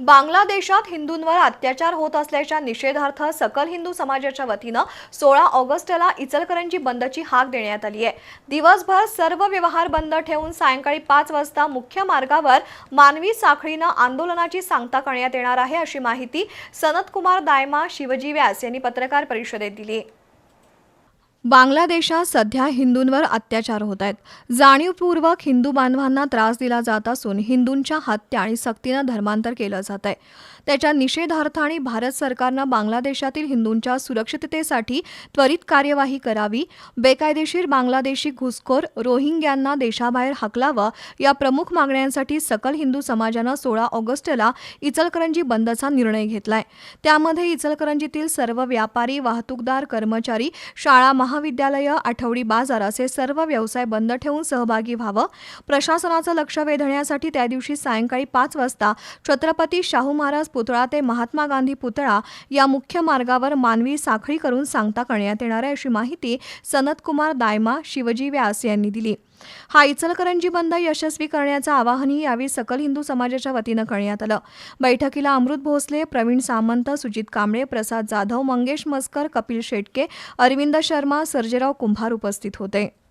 बांगलादेशात हिंदूंवर अत्याचार होत असल्याच्या निषेधार्थ सकल हिंदू समाजाच्या वतीनं सोळा ऑगस्टला इचलकरंजी बंदची हाक देण्यात आली आहे. दिवसभर सर्व व्यवहार बंद ठेवून सायंकाळी पाच वाजता मुख्य मार्गावर मानवी साखळीनं आंदोलनाची सांगता करण्यात येणार आहे अशी माहिती सनतकुमार दायमा शिवजी व्यास यांनी पत्रकार परिषदेत दिली बांगलादेशात सध्या हिंदूंवर अत्याचार होत आहेत. जाणीवपूर्वक हिंदू बांधवांना त्रास दिला जात असून हिंदूंच्या हत्या आणि सक्तीनं धर्मांतर केलं जात आहे. त्याच्या निषेधार्थ आणि भारत सरकारनं बांगलादेशातील हिंदूंच्या सुरक्षिततेसाठी त्वरित कार्यवाही करावी बेकायदेशीर बांगलादेशी घुसखोर रोहिंग्यांना देशाबाहेर हकलावं या प्रमुख मागण्यांसाठी सकल हिंदू समाजानं सोळा ऑगस्टला इचलकरंजी बंदचा निर्णय घेतलाय. त्यामध्ये इचलकरंजीतील सर्व व्यापारी वाहतूकदार कर्मचारी शाळा महाविद्यालयं आठवडी बाजार असे सर्व व्यवसाय बंद ठेवून सहभागी व्हावं. प्रशासनाचं लक्ष वेधण्यासाठी त्या दिवशी सायंकाळी पाच वाजता छत्रपती शाहू महाराज पुतळा ते महात्मा गांधी पुतळा या मुख्य मार्गावर मानवी साखळी करून सांगता करण्यात येणार आहे अशी माहिती सनतकुमार दायमा शिवजी व्यास यांनी दिली. हा इचलकरंजी बंद यशस्वी करण्याचं आवाहनही यावेळी सकल हिंदू समाजाच्या वतीनं करण्यात आलं. बैठकीला अमृत भोसले प्रवीण सामंत सुजित कांबळे प्रसाद जाधव मंगेश मस्कर कपिल शेटके अरविंद शर्मा सर्जेराव कुंभार उपस्थित होते.